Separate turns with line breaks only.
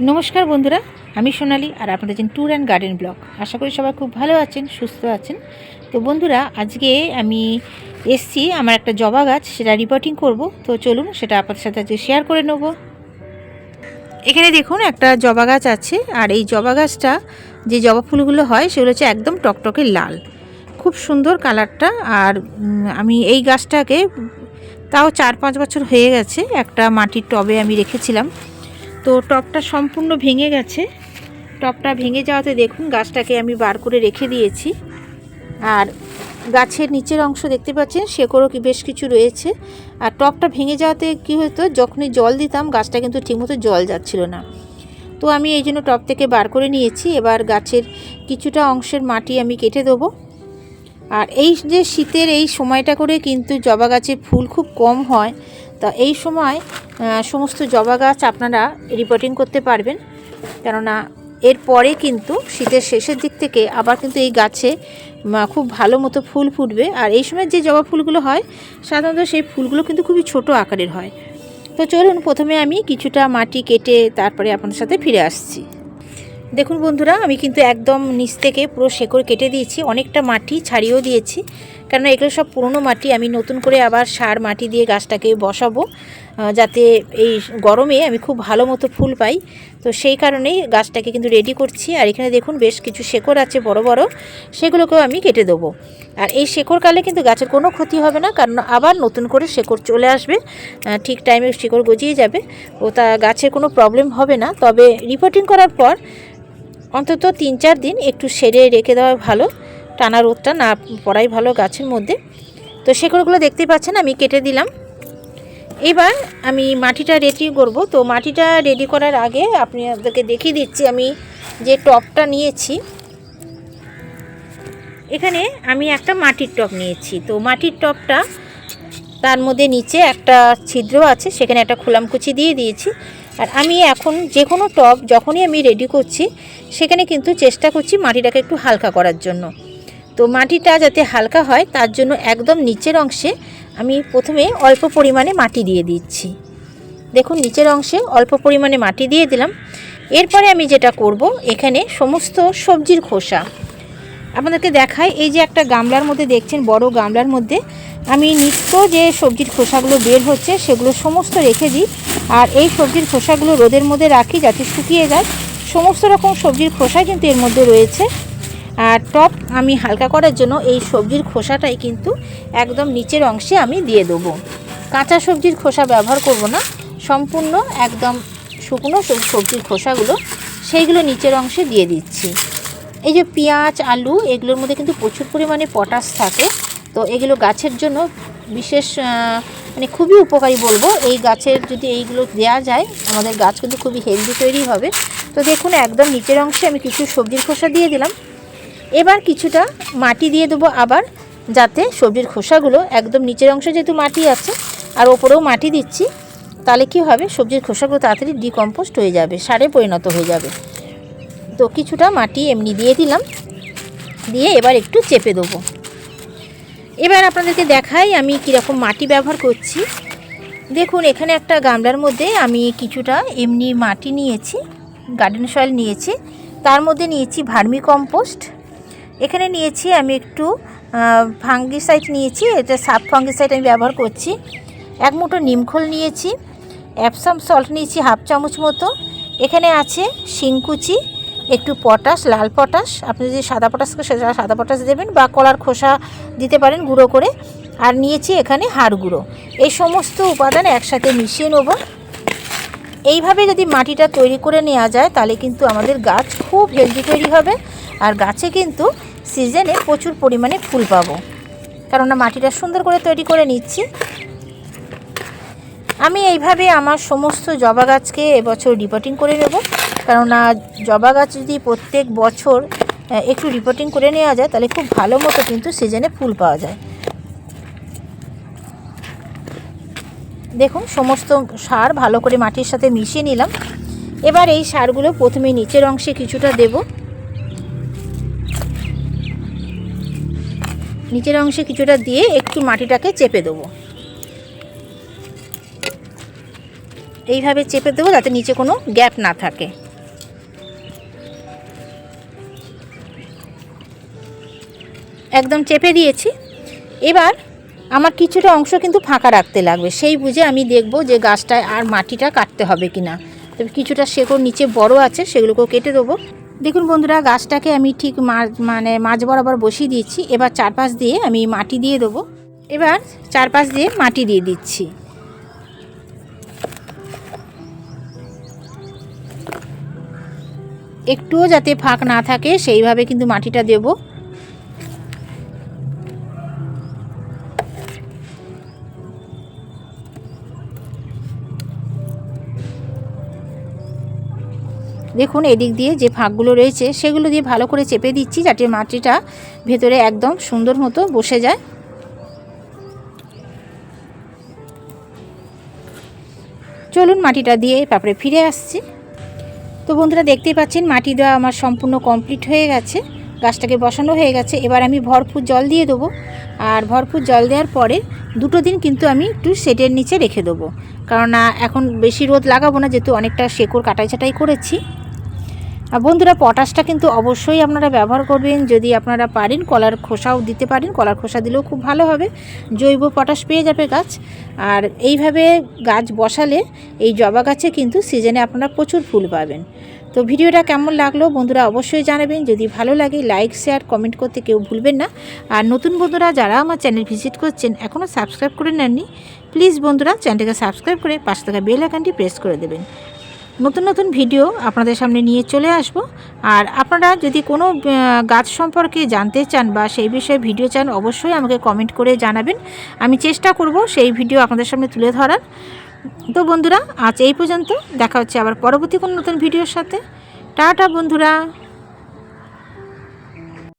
নমস্কার বন্ধুরা, আমি সোনালি আর আপনাদের আছেন ট্যুর অ্যান্ড গার্ডেন ব্লগ আশা করি সবাই খুব ভালো আছেন, সুস্থ আছেন। তো বন্ধুরা, আজকে আমি এসছি আমার একটা জবা গাছ, সেটা রিপোর্টিং করব। তো চলুন, সেটা আপনাদের সাথে আজকে শেয়ার করে নেব। এখানে দেখুন, একটা জবা গাছ আছে, আর এই জবা গাছটা যে জবা ফুলগুলো হয়, সেগুলো হচ্ছে একদম টকটকে লাল। খুব সুন্দর কালারটা, আর আমি এই গাছটাকে, তাও চার পাঁচ বছর হয়ে গেছে, একটা মাটির টবে আমি রেখেছিলাম। তো টপটা সম্পূর্ণ ভেঙে গেছে। টপটা ভেঙে যাওয়াতে দেখুন গাছটাকে আমি বার করে রেখে দিয়েছি। আর গাছের নিচের অংশ দেখতে পাচ্ছেন, শেকড়ও কি বেশ কিছু রয়েছে। আর টপটা ভেঙে যাওয়াতে কি হতো, যখনই জল দিতাম, গাছটা কিন্তু ঠিকমতো জল যাচ্ছিল না। তো আমি এই জন্য টপ থেকে বার করে নিয়েছি। এবার গাছের কিছুটা অংশের মাটি আমি কেটে দেবো। আর এই যে শীতের এই সময়টা করে কিন্তু জবা গাছে ফুল খুব কম হয়। তা এই সময় সমস্ত জবা গাছ আপনারা রিপোর্টিং করতে পারবেন। কেননা এরপরে কিন্তু শীতের শেষের দিক থেকে আবার কিন্তু এই গাছে খুব ভালো মতো ফুল ফুটবে। আর এই সময় যে জবা ফুলগুলো হয়, সাধারণত সেই ফুলগুলো কিন্তু খুবই ছোট আকারের হয়। তো চলুন, প্রথমে আমি কিছুটা মাটি কেটে তারপরে আপনার সাথে ফিরে আসছি। দেখুন বন্ধুরা, আমি কিন্তু একদম নিচ থেকে পুরো শেকড় কেটে দিয়েছি। অনেকটা মাটি ছাড়িয়েও দিয়েছি। কেননা এগুলো সব পুরনো মাটি, আমি নতুন করে আবার সার, মাটি দিয়ে গাছটাকে বসাবো যাতে এই গরমে আমি খুব ভালো মতো ফুল পাই। তো সেই কারণেই গাছটাকে কিন্তু রেডি করছি। আর এখানে দেখুন বেশ কিছু শেকড় আছে বড় বড়, সেগুলোকেও আমি কেটে দেবো। আর এই শেকড় কালে কিন্তু গাছের কোনো ক্ষতি হবে না, কারণ আবার নতুন করে শেকড় চলে আসবে ঠিক টাইমে শেকড় গজিয়ে যাবে। ও তা গাছের কোনো প্রবলেম হবে না। তবে রিপোর্টিং করার পর অন্তত তিন চার দিন একটু সেরে রেখে দেওয়া ভালো। টানা রোদটা না পড়াই ভালো গাছের মধ্যে। তো শেকড়গুলো দেখতেই পাচ্ছেন, আমি কেটে দিলাম। এবার আমি মাটিটা রেডি করব। তো মাটিটা রেডি করার আগে আপনি আপনাদেরকে দেখিয়ে দিচ্ছি, আমি যে টপটা নিয়েছি। এখানে আমি একটা মাটির টপ নিয়েছি। তো মাটির টপটা তার মধ্যে নিচে একটা ছিদ্র আছে, সেখানে একটা খোলামকুচি দিয়ে দিয়েছি। আর আমি এখন যে কোনো টব যখনই আমি রেডি করছি, সেখানে কিন্তু চেষ্টা করছি মাটিটাকে একটু হালকা করার জন্য। তো মাটিটা যাতে হালকা হয়, তার জন্য একদম নিচের অংশে আমি প্রথমে অল্প পরিমাণে মাটি দিয়ে দিচ্ছি। দেখুন, নিচের অংশে অল্প পরিমাণে মাটি দিয়ে দিলাম। এরপরে আমি যেটা করব, এখানে সমস্ত সবজির খোসা। আপনাদেরকে দেখায় এই যে একটা গামলার মধ্যে দেখছেন, বড় গামলার মধ্যে আমি নিত্য যে সবজির খোসাগুলো বের হচ্ছে, সেগুলো সমস্ত রেখে দিই। আর এই সবজির খোসাগুলো রোদের মধ্যে রাখি যাতে শুকিয়ে যায়। সমস্ত রকম সবজির খোসা কিন্তু এর মধ্যে রয়েছে। টপ আমি হালকা করার জন্য এই সবজির খোসাটাই কিন্তু একদম নিচের অংশে আমি দিয়ে দেবো। কাঁচা সবজির খোসা ব্যবহার করব না, সম্পূর্ণ একদম শুকনো সব- সবজির খোসাগুলো, সেইগুলো নিচের অংশে দিয়ে দিচ্ছি। এই যে পেঁয়াজ, আলু, এগুলোর মধ্যে কিন্তু প্রচুর পরিমাণে পটাশ থাকে, তো এগুলো গাছের জন্য বিশেষ মানে খুবই উপকারী বলব। এই গাছের যদি এইগুলো দেওয়া যায়, আমাদের গাছ কিন্তু খুবই হেলদি তৈরি হবে। তো দেখুন, একদম নিচের অংশে আমি কিছু সবজির খোসা দিয়ে দিলাম। এবার কিছুটা মাটি দিয়ে দেবো আবার, যাতে সবজির খোসাগুলো একদম নিচের অংশে যেহেতু মাটি আছে, আর ওপরেও মাটি দিচ্ছি, তাহলে কি হবে? সবজির খোসাগুলো তাড়াতাড়ি ডিকম্পোস্ট হয়ে যাবে, সারে পরিণত হয়ে যাবে। তো কিছুটা মাটি এমনি দিয়ে দিলাম, দিয়ে এবার একটু চেপে দেবো। এবার আপনাদেরকে দেখাই আমি কীরকম মাটি ব্যবহার করছি। দেখুন, এখানে একটা গামলার মধ্যে আমি কিছুটা এমনি মাটি নিয়েছি গার্ডেন সয়েল নিয়েছি, তার মধ্যে নিয়েছি ভার্মি কম্পোস্ট এখানে নিয়েছি আমি একটু ফাঙ্গিসাইড নিয়েছি, এটা সাব ফাঙ্গিসাইড আমি ব্যবহার করছি। এক মুঠো নিমখোল নিয়েছি অ্যাপসাম সল্ট নিয়েছি হাফ চামচ মতো। এখানে আছে শিংকুচি একটু পটাশ লাল পটাশ আপনি যদি সাদা পটাশকে সেটা সাদা পটাশ দেবেন বা কলার খোসা দিতে পারেন গুঁড়ো করে। আর নিয়েছি এখানে হাড় গুঁড়ো। এই সমস্ত উপাদান একসাথে মিশিয়ে নেব। এইভাবে যদি মাটিটা তৈরি করে নেওয়া যায়, তাহলে কিন্তু আমাদের গাছ খুব হেলদি তৈরি হবে। আর গাছে কিন্তু সিজনে প্রচুর পরিমাণে ফুল পাবো। কেননা মাটিটা সুন্দর করে তৈরি করে নিচ্ছি। আমি এইভাবে আমার সমস্ত জবা গাছকে এবছর রিপোর্টিং করে নেব। কেননা জবা গাছ যদি প্রত্যেক বছর একটু রিপোর্টিং করে নেওয়া যায়, তাহলে খুব ভালো মতো কিন্তু সিজনে ফুল পাওয়া যায়। দেখুন, সমস্ত সার ভালো করে মাটির সাথে মিশিয়ে নিলাম। এবার এই সারগুলো প্রথমে নিচের অংশে কিছুটা দেব। নিচের অংশে কিছুটা দিয়ে একটু মাটিটাকে চেপে দেবো। এইভাবে চেপে দেবো যাতে নিচে কোনো গ্যাপ না থাকে। একদম চেপে দিয়েছি। এবার আমার কিছুটা অংশ কিন্তু ফাঁকা রাখতে লাগবে। সেই বুঝে আমি দেখব যে গাছটায় আর মাটিটা কাটতে হবে কি না তবে কিছুটা শেকড় নিচে বড় আছে, সেগুলোকেও কেটে দেবো। দেখুন বন্ধুরা, গাছটাকে আমি ঠিক মানে মাঝ বরাবর বসিয়ে দিয়েছি। এবার চারপাশ দিয়ে আমি মাটি দিয়ে দেবো। এবার চারপাশ দিয়ে মাটি দিয়ে দিচ্ছি। একটুও যাতে ফাঁক না থাকে, সেইভাবে কিন্তু মাটিটা দেবো। দেখুন, এদিক দিয়ে যে ফাঁকগুলো রয়েছে, সেগুলো দিয়ে ভালো করে চেপে দিচ্ছি যাতে মাটিটা ভেতরে একদম সুন্দর মতো বসে যায়। চলুন মাটিটা দিয়ে তারপরে ফিরে আসছি। তো বন্ধুরা, দেখতেই পাচ্ছেন, মাটি দেওয়া আমার সম্পূর্ণ কমপ্লিট হয়ে গেছে। গাছটাকে বসানো হয়ে গেছে। এবার আমি ভরপুর জল দিয়ে দেবো। আর ভরপুর জল দেওয়ার পরে দুটো দিন কিন্তু আমি একটু সেটের নিচে রেখে দেবো। কারণ এখন বেশি রোদ লাগাবো না, যেহেতু অনেকটা শেকড় কাটাই ছাটাই করেছি। বন্ধুরা, পটাশটা কিন্তু অবশ্যই আপনারা ব্যবহার করবেন। যদি আপনারা পারেন, কলার খোসাও দিতে পারেন। কলার খোসা দিলেও খুব ভালো হবে। জৈব পটাশ পেয়ে যাবে গাছ। আর এইভাবে গাছ বসালে এই জবা গাছে কিন্তু সিজনে আপনারা প্রচুর ফুল পাবেন। তো ভিডিওটা কেমন লাগল বন্ধুরা অবশ্যই জানাবেন। যদি ভালো লাগে লাইক শেয়ার কমেন্ট করতে কেউ ভুলবেন না। আর নতুন বন্ধুরা যারা আমার চ্যানেল ভিজিট করছেন, এখনও সাবস্ক্রাইব করে নেননি প্লিজ বন্ধুরা চ্যানেলটাকে সাবস্ক্রাইব করে পাশে থাকা বেল আইকনটি প্রেস করে দেবেন। নতুন নতুন ভিডিও আপনাদের সামনে নিয়ে চলে আসব। আর আপনারা যদি কোনো গাছ সম্পর্কে জানতে চান বা সেই বিষয়ে ভিডিও চান, অবশ্যই আমাকে কমেন্ট করে জানাবেন। আমি চেষ্টা করব সেই ভিডিও আপনাদের সামনে তুলে ধরার। তো বন্ধুরা, আজ এই পর্যন্ত। দেখা হচ্ছে আবার পরবর্তী কোনো নতুন ভিডিওর সাথে। টাটা বন্ধুরা।